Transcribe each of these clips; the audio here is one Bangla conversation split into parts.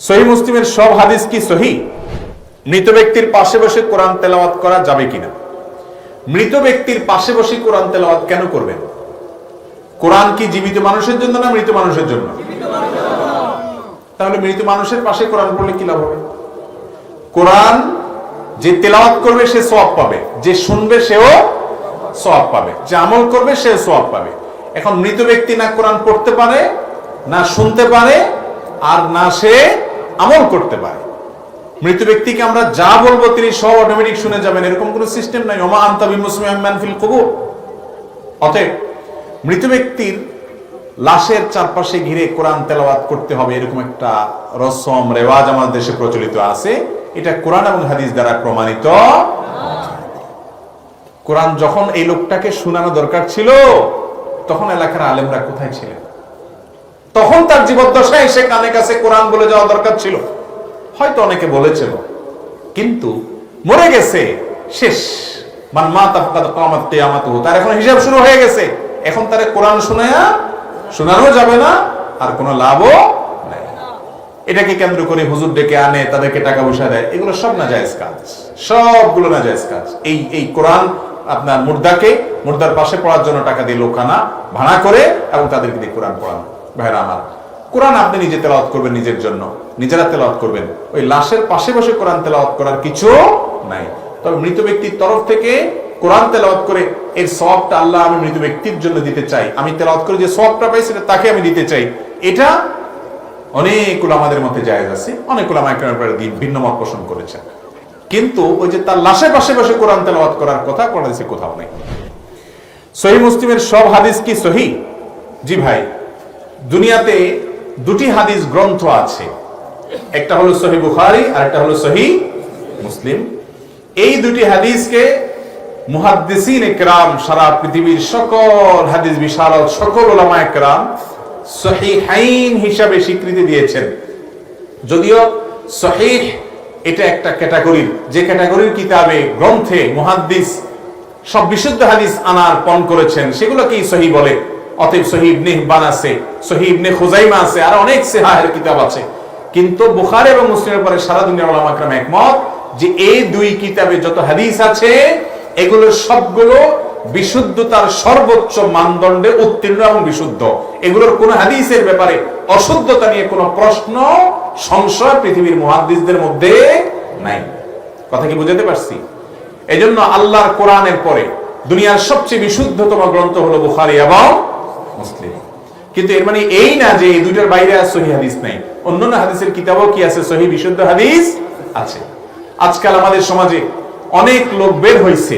সহি মুসলিমের সব হাদিস কি সহি? মৃত ব্যক্তির পাশে বসে কোরআন তেলাওয়াত করা যাবে কিনা? মৃত ব্যক্তির পাশে বসে কোরআন তেলাওয়াত কেন করবেন? কোরআন কি জীবিত মানুষের জন্য না মৃত মানুষের জন্য? তাহলে মৃত মানুষের পাশে কোরআন পড়লে কি লাভ হবে? কোরআন যে তেলাওয়াত করবে, সে সওয়াব পাবে। যে শুনবে, সেও সওয়াব পাবে। যে আমল করবে সে সওয়াব পাবে। এখন মৃত ব্যক্তি না কোরআন পড়তে পারে, না শুনতে পারে, আর না সে আমল করতে পারে। মৃত ব্যক্তিকে আমরা যা বলব তিনি সব অটোমেটিক শুনে যাবেন। এরকম কোনো সিস্টেম নাই। ওমা আন্তাবি মুসলিম ফিল কবুর। অতএব মৃত ব্যক্তির লাশের চারপাশে ঘিরে কোরআন তেলাওয়াত করতে হবে। এরকম একটা রসম রেওয়াজ আমাদের দেশে প্রচলিত আছে। এটা কোরআন এবং হাদিস দ্বারা প্রমাণিত। কোরআন যখন এই লোকটাকে শোনানো দরকার ছিল, তখন এলাকার আলেমরা কোথায় ছিলেন? তখন তার জীবদ্দশায় সে কানে কাছে কোরআন বলে যাওয়া দরকার ছিল। হয়তো অনেকে বলেছিল, কিন্তু মরে গেছে, শেষ। তার এখন হিসাব শুরু হয়ে গেছে। এখন তারে কোরআন শোনায়া শোনানো যাবে না, আর কোনো লাভও এটাকে কেন্দ্র করে হুজুর ডেকে আনে, তাদেরকে টাকা পয়সা দেয়। এগুলো সব না জায়েজ কাজ। সবগুলো না জায়েজ কাজ। এই এই কোরআন আপনার মুর্দাকে, মুর্দার পাশে পড়ার জন্য টাকা দিয়ে লোকানা ভাড়া করে, এবং তাদেরকে দিয়ে কোরআন পড়ানো। ভাইরা আমার, কোরআন আপনি নিজে তেলাওয়াত করবেন নিজের জন্য। নিজেরা তেলাওয়াত করবেন। ওই লাশের পাশে বসে কোরআন তেলাওয়াত করার কিছু নাই। তবে মৃত ব্যক্তির তরফ থেকে কোরআন তেলাওয়াত করে এর সবটা আল্লাহ আমি মৃত ব্যক্তির জন্য দিতে চাই। আমি তেলাওয়াত করে যে সবটা পাই সেটা তাকে আমি দিতে চাই। এটা অনেকগুলো আমাদের মধ্যে জায়েজ আছে। অনেকগুলো আমার ভিন্ন মত পোষণ করেছেন। কিন্তু ওই যে তার লাশে পাশে বসে কোরআন তেলাওয়াত করার কথা, কোরআন কোথাও নেই। সহি মুসলিমের সব হাদিস কি সহি? জি ভাই দুনিয়াতে দুটি হাদিস গ্রন্থ আছে। একটা হলো সহি বুখারি আর একটা হলো সহি মুসলিম। এই দুটি হাদিসকে মুহাদ্দিসিন একরাম সারা পৃথিবীর সকল হাদিস বিশারদ সকল ওলামা একরাম সহিহাইন হিসাবে স্বীকৃতি দিয়েছেন। যদিও সহিহ এটা একটা ক্যাটাগরির, যে ক্যাটাগরির কিতাবে, গ্রন্থে মুহাদ্দিস সব বিশুদ্ধ হাদিস আনার পণ করেছেন, সেগুলোকেই সহি বলে। অতএব সহিবনে নেহবান আছে সহিবনে খুজাইমা আছে, আর অনেক সেহাহের কিতাব আছে। কিন্তু বুখার এবং মুসলিমের পরে সারা দুনিয়ার ওলামা আকরাম একমত যে এই দুই কিতাবে যত হাদিস আছে, এগুলো সবগুলো বিশুদ্ধতার সর্বোচ্চ মানদণ্ডে উত্তীর্ণ এবং বিশুদ্ধ। এগুলোর কোন হাদিসের ব্যাপারে অশুদ্ধতা নিয়ে কোনো প্রশ্ন, সংশয় পৃথিবীর মহাদিসদের মধ্যে নাই। কথা কি বুঝাতে পারছি? এজন্য আল্লাহর কোরআনের পরে দুনিয়ার সবচেয়ে বিশুদ্ধতম গ্রন্থ হলো বুখারি এবং মুসলিম কিন্তু এর মানে এই না যে এই দুইটার বাইরে আর সহি হাদিস নাই। অন্যান্য হাদিসের কিতাবও কি আছে? সহি, বিশুদ্ধ হাদিস আছে। আজকাল আমাদের সমাজে অনেক লোক বের হইছে,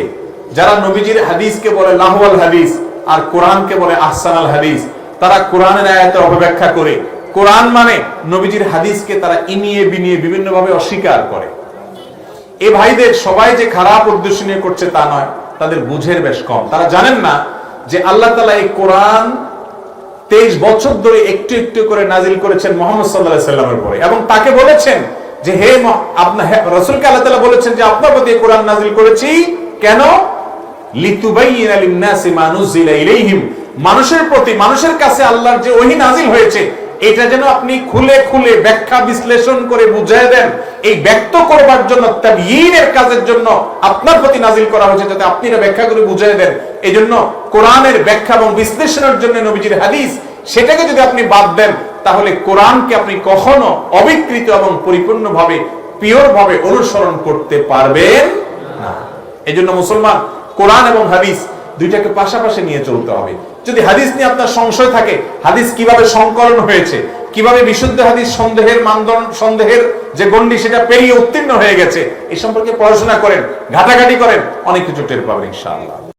যারা নবীজির হাদিসকে বলে লাহওয়াল হাদিস আর কোরআনকে বলে আহসানাল হাদিস। তারা কোরআনের আয়াতের অপব্যাখ্যা করে। কোরআন মানে নবীজির হাদিসকে তারা ইনিয়ে বিনিয়ে বিভিন্নভাবে অস্বীকার করে। এ ভাইদের সবাই যে খারাপ উদ্দেশ্য নিয়ে করছে তা নয়, তাদের বুঝের বেশ কম। তারা জানেন না যে আল্লাহ তালা এই কোরআন তেইশ বছর ধরে একটু একটু করে নাজিল করেছেন মোহাম্মদ সাল্লাহ সাল্লামের পরে এবং তাকে বলেছেন যে, হে আপনার রসুলকে আল্লাহ তালা বলেছেন যে, আপনার প্রতি কোরআন নাজিল করেছি কেন? লিতুবাইন মানুষের প্রতি, মানুষের কাছে আল্লাহর যে ওহি নাজিল হয়েছে এটা যেন আপনি খুলে খুলে ব্যাখ্যা বিশ্লেষণ করে বুঝিয়ে দেন। এই ব্যক্ত করবার জন্য তাবয়ীনের কাজের জন্য আপনার প্রতি নাজিল করা হয়েছে যাতে আপনি এটা ব্যাখ্যা করে বুঝিয়ে দেন। এই জন্য কোরআনের ব্যাখ্যা এবং বিশ্লেষণের জন্য নবীজির হাদিস, সেটাকে যদি আপনি বাদ দেন, তাহলে কোরআনকে আপনি কখনো অবিকৃত এবং পরিপূর্ণভাবে পিওর ভাবে অনুসরণ করতে পারবেন না। এই জন্য মুসলমান, কোরআন এবং হাদিস দুইটাকে পাশাপাশি নিয়ে চলতে হবে। যদি হাদিস নিয়ে আপনার সংশয় থাকে, হাদিস কীভাবে সংকলন হয়েছে, কীভাবে বিশুদ্ধ হাদিস সন্দেহের মানদণ্ড, সন্দেহের যে গণ্ডি, সেটা পেরিয়ে উত্তীর্ণ হয়ে গেছে, এ সম্পর্কে পড়াশোনা করেন, ঘাটাঘাটি করেন, অনেক কিছু টের পাবেন, ইনশাআল্লাহ।